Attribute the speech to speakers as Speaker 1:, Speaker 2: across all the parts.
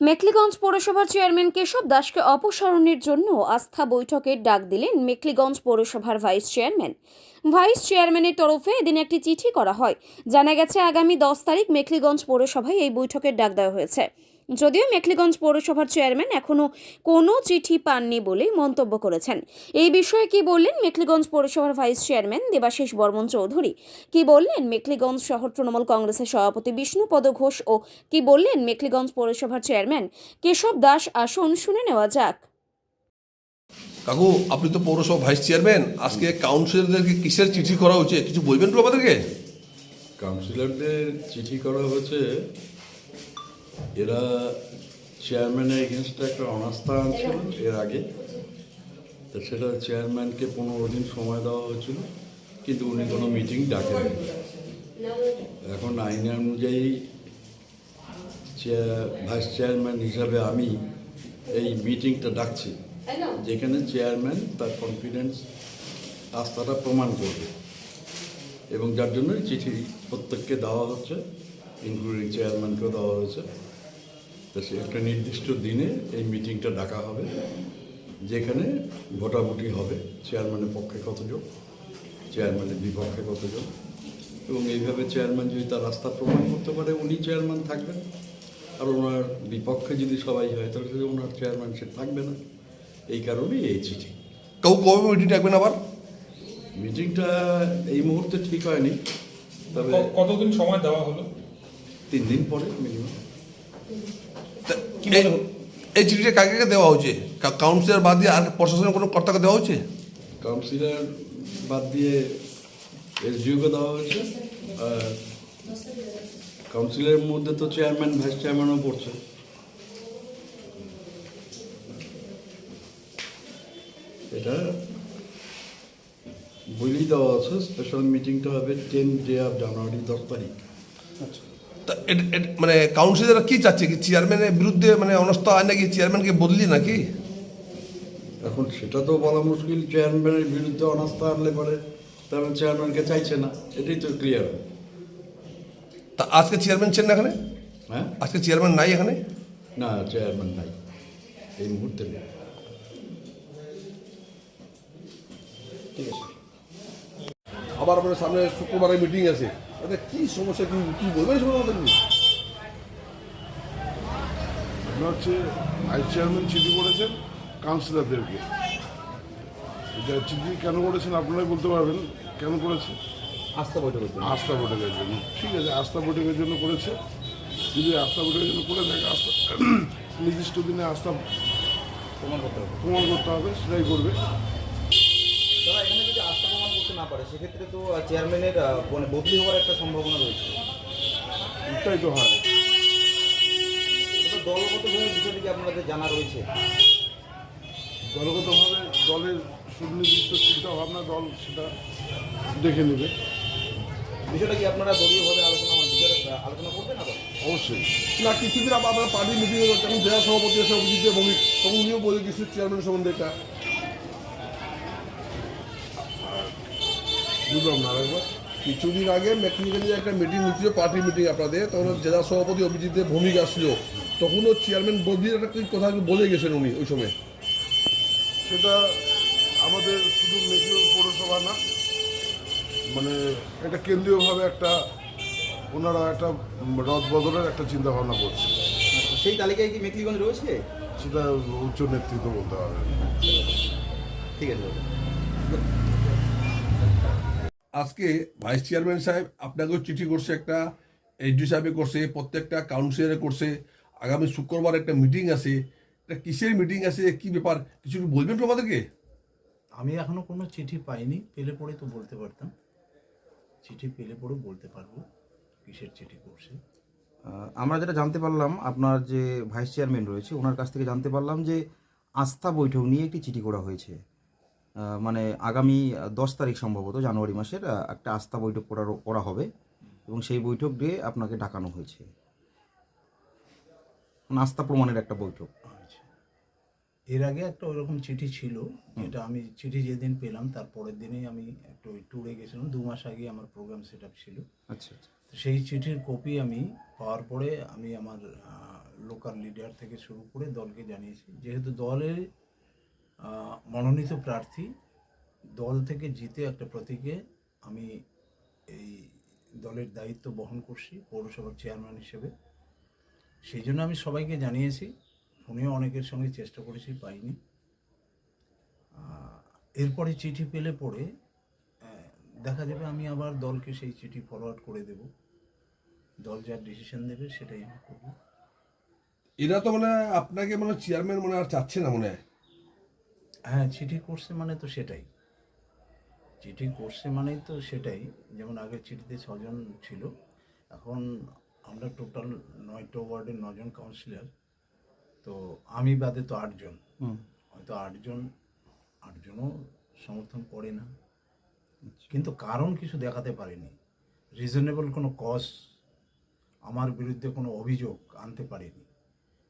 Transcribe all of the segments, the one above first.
Speaker 1: মেখলিগঞ্জ পৌরসভার চেয়ারম্যান কেশব দাসকে অপসারণের জন্য আস্থা বৈঠকের ডাক দিলেন মেখলিগঞ্জ পৌরসভার ভাইস চেয়ারম্যান। ভাইস চেয়ারম্যানের তরফে এদিন একটি চিঠি করা হয়। জানা গেছে, আগামী দশ তারিখ মেখলিগঞ্জ পৌরসভায় এই বৈঠকের ডাক দেওয়া হয়েছে। যদিও মেখলিগঞ্জ পৌরসভার চেয়ারম্যান এখনও কোনো চিঠি পাননি বলেই মন্তব্য করেছেন। এই বিষয়ে কি বললেন মেখলিগঞ্জ পৌরসভার ভাইস চেয়ারম্যান দেবাশিস বর্মন চৌধুরী? কি বললেন মেখলিগঞ্জ শহর তৃণমূল কংগ্রেসের সভাপতি বিষ্ণুপদ ঘোষ ও কি বললেন মেখলিগঞ্জ পৌরসভার চেয়ারম্যান কেশব দাস? আসুন শুনে নেওয়া যাক।
Speaker 2: কাকু আপনি তো পৌরসভা ভাইস চেয়ারম্যান। আজকে কাউন্সিলরদেরকে কিসের চিঠি করা হচ্ছে কিছু বলবেন তো আমাদেরকে?
Speaker 3: কাউন্সিলরদের চিঠি করা হয়েছে এরা চেয়ারম্যানের এগেনস্টে একটা অনাস্থা আনছিল এর আগে। তো সেটা চেয়ারম্যানকে পনেরো দিন সময় দেওয়া হয়েছিল, কিন্তু উনি কোনো মিটিং ডাকেন এখন আইন অনুযায়ী ভাইস চেয়ারম্যান হিসাবে আমি এই মিটিংটা ডাকছি, যেখানে চেয়ারম্যান তার কনফিডেন্স আস্থাটা প্রমাণ করবে। এবং যার জন্য এই চিঠি প্রত্যেককে দেওয়া হচ্ছে ইনক্লুডিং চেয়ারম্যানকেও দেওয়া হয়েছে। তো সে একটা নির্দিষ্ট দিনে এই মিটিংটা ডাকা হবে যেখানে ভোটাভুটি হবে চেয়ারম্যানের পক্ষে কতজন চেয়ারম্যানের বিপক্ষে কতজন। এবং এইভাবে চেয়ারম্যান যদি তার রাস্তা প্রমাণ করতে পারে উনি চেয়ারম্যান থাকবেন। আর ওনার বিপক্ষে যদি সবাই হয় তাহলে সে ওনার সে থাকবে না। এই কারণেই এই চিঠি।
Speaker 2: কাকু কবে মিটিং ডাকবেন আবার?
Speaker 3: মিটিংটা এই মুহূর্তে ঠিক হয়নি তবে
Speaker 4: কতদিন সময় দেওয়া হলো?
Speaker 3: তিন দিন পরে মিনিমাম।
Speaker 2: এই- এই চিঠিটা কাকে কাকে দেওয়া হচ্ছে? কা- কাউন্সিলর বাদ দিয়ে আর প্রশাসনের কোনো কর্তাকে দেওয়া হচ্ছে?
Speaker 3: কাউন্সিলর বাদ দিয়ে এসডিওকে দেওয়া হয়েছে। আর কাউন্সিলের মধ্যে তো চেয়ারম্যান ভাইস চেয়ারম্যানও পড়ছে। এটা বলেই দেওয়া আছে। স্পেশাল মিটিংটা হবে টেন ডে অফ জানুয়ারি দশ তারিখ।
Speaker 2: এট- মানে কাউন্সিলররা কি চাচ্ছে কি? চেয়ারম্যানের বিরুদ্ধে মানে অনস্থা হয় নাকি? চেয়ারম্যানকে বদলি নাকি?
Speaker 3: এখন সেটা তো বলা মুশকিল চেয়ারম্যানের বিরুদ্ধে অনাস্থা আনলে পরে তাহলে চেয়ারম্যানকে চাইছে না এটাই তো ক্লিয়ার
Speaker 2: তা আজকে চেয়ারম্যান ছিলেন এখানে?
Speaker 3: হ্যাঁ?
Speaker 2: আজকে চেয়ারম্যান নাই এখানে?
Speaker 3: না চেয়ারম্যান নাই। এই মুহূর্তে নেই।
Speaker 2: আবার আপনার সামনে শুক্রবারে মিটিং আছে। এটা কি সমস্যা কি কি বলবেন আমাদের
Speaker 5: আপনার হচ্ছে ভাইস চেয়ারম্যান চিঠি করেছেন কাউন্সিলরদেরকে এটা চিঠি কেন করেছেন আপনারাই বলতে পারবেন কেন করেছে
Speaker 6: আস্থা বৈঠকের জন্য
Speaker 5: আস্থা বৈঠকের জন্য ঠিক আছে আস্থা বৈঠকের জন্য করেছে যদি আস্থা বৈঠকের জন্য করে থাকে আস্থা নির্দিষ্ট দিনে আস্থা
Speaker 6: প্রমাণ করতে হবে
Speaker 5: প্রমাণ করতে হবে সেটাই করবে
Speaker 6: না পারে সেক্ষেত্রে তো চেয়ারম্যানের মানে বদলি হওয়ার একটা সম্ভাবনা রয়েছে।
Speaker 5: এটাই তো হয়।
Speaker 6: দলগতভাবে বিষয়টি কি আপনাদের জানা রয়েছে?
Speaker 5: দলগতভাবে দলের সুনির্দিষ্ট চিন্তা ভাবনা দল সেটা দেখে নেবে।
Speaker 6: বিষয়টা কি আপনারা দলীয়ভাবে আলোচনা আলোচনা করবেন আবার
Speaker 5: অবশ্যই।
Speaker 2: না কিছুদিন আবার আপনার পার্টি মিটিং হলো জেলা সভাপতি এসে অভিজিৎ ভৌমিক তখন উনিও বলে কিছু চেয়ারম্যান সম্বন্ধে এটা।
Speaker 5: বুঝলাম না আরেকবার
Speaker 2: কিছুদিন আগে মেকানিক্যালি একটা মিটিং হয়েছিল পার্টি মিটিং আপনাদের। তখন জেলা সভাপতি অভিজিৎ দেব ভৌমিক আসছিল। তখনও চেয়ারম্যান বদলির একটা কি কথা বলে গেছেন উনি ওই সময়।
Speaker 5: সেটা আমাদের শুধু মেদিনীপুর পৌরসভা না মানে এটা কেন্দ্রীয়ভাবে একটা ওনারা একটা রদ বদলের একটা চিন্তা ভাবনা করছে।
Speaker 6: আচ্ছা, সেই তালিকায় কি মেকলিগঞ্জ রয়েছে?
Speaker 5: সেটা উচ্চ নেতৃত্ব বলতে হবে
Speaker 6: ঠিক আছে।
Speaker 2: আজকে ভাইস চেয়ারম্যান সাহেব আপনাকেও চিঠি করছে একটা এইচডি সাহেবে করছে প্রত্যেকটা কাউন্সিলরে করছে। আগামী শুক্রবার একটা মিটিং আছে। এটা কিসের মিটিং আছে? কি ব্যাপার? কিছু বলবেন তো আমাদেরকে?
Speaker 7: আমি এখনও কোনো চিঠি পাইনি। পেলে পড়ে তো বলতে পারতাম। চিঠি পেলে পড়ে বলতে পারব কিসের চিঠি করছে।
Speaker 6: আমরা যেটা জানতে পারলাম আপনার যে ভাইস চেয়ারম্যান রয়েছে ওনার কাছ থেকে জানতে পারলাম যে আস্থা বৈঠক নিয়ে একটি চিঠি করা হয়েছে। মানে আগামী দশ তারিখ সম্ভবত জানুয়ারি মাসের একটা আস্থা বৈঠক করা করা হবে এবং সেই বৈঠক দিয়ে আপনাকে ডাকানো হয়েছে। মানে আস্থা প্রমাণের একটা বৈঠক।
Speaker 7: আচ্ছা। এর আগে একটা ওইরকম চিঠি ছিল যেটা আমি চিঠি যেদিন পেলাম তার পরের দিনেই আমি একটু ওই ট্যুরে গেছিলাম দু মাস আগে আমার প্রোগ্রাম সেট আপ ছিল।
Speaker 6: আচ্ছা আচ্ছা।
Speaker 7: তো সেই চিঠির কপি আমি পাওয়ার পরে আমি আমার লোকাল লিডার থেকে শুরু করে দলকে জানিয়েছি। যেহেতু দলের মনোনীত প্রার্থী, দল থেকে জিতে একটা প্রতীকে আমি এই দলের দায়িত্ব বহন করছি পৌরসভার চেয়ারম্যান হিসেবে। সেই জন্য আমি সবাইকে জানিয়েছি, ফোনেও অনেকের সঙ্গে চেষ্টা করেছি, পাইনি। এরপরে চিঠি পেলে পড়ে দেখা যাবে আমি আবার দলকে সেই চিঠি ফরওয়ার্ড করে দেব। দল যার ডিসিশন দেবে সেটাই আমি করব।
Speaker 2: এরা তো মানে আপনাকে মানে চেয়ারম্যান মনে আর চাচ্ছে না মনে হয়।
Speaker 7: হ্যাঁ চিঠি করছে মানে তো সেটাই। চিঠি করছে মানেই তো সেটাই। যেমন আগে চিঠিতে ছজন ছিল এখন আমরা টোটাল নয়টা ওয়ার্ডের নজন কাউন্সিলর তো আমি বাদে তো আটজন। হয়তো আটজন আটজনও সমর্থন করে না। কিন্তু কারণ কিছু দেখাতে পারেনি। রিজনেবল কোনো কজ আমার বিরুদ্ধে কোনো অভিযোগ আনতে পারেনি।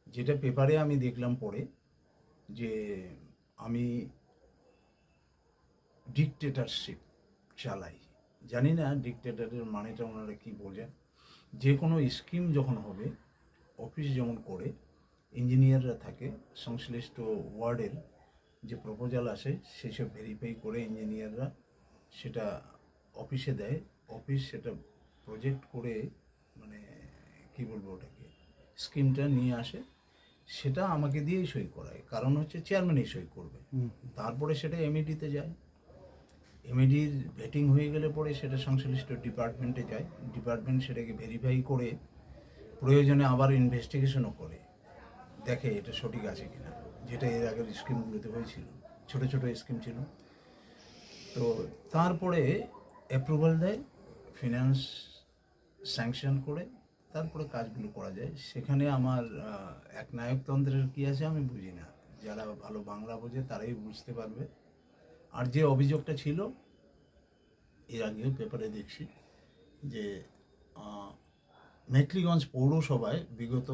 Speaker 7: যেটা পেপারে আমি দেখলাম পরে যে আমি ডিকটেটারশিপ চালাই। জানি না ডিকটেটারের মানেটা ওনারা কী বোঝেন। যে কোনো স্কিম যখন হবে অফিস যেমন করে ইঞ্জিনিয়াররা থাকে, সংশ্লিষ্ট ওয়ার্ডের যে প্রপোজাল আসে, সেসব ভেরিফাই করে ইঞ্জিনিয়াররা সেটা অফিসে দেয়। অফিস সেটা প্রজেক্ট করে মানে কি বলব ওটাকে স্কিমটা নিয়ে আসে। সেটা আমাকে দিয়েই সই করায়। কারণ হচ্ছে চেয়ারম্যানই সই করবে। তারপরে সেটা এমইডিতে যায়। এমইডির ভেটিং হয়ে গেলে পরে সেটা সংশ্লিষ্ট ডিপার্টমেন্টে যায়। ডিপার্টমেন্ট সেটাকে ভেরিফাই করে প্রয়োজনে আবার ইনভেস্টিগেশনও করে। দেখে এটা সঠিক আছে কিনা। যেটা এর আগের স্কিমগুলোতে হয়েছিল। ছোট ছোট স্কিম ছিল। তো তারপরে অ্যাপ্রুভাল দেয় ফিনান্স স্যাংশন করে তারপরে কাজগুলো করা যায়। সেখানে আমার এক নায়কতন্ত্রের কী আছে আমি বুঝি না। যারা ভালো বাংলা বোঝে তারাই বুঝতে পারবে। আর যে অভিযোগটা ছিল, এর আগেও পেপারে দেখছি যে মেটলিগঞ্জ পৌরসভায় বিগত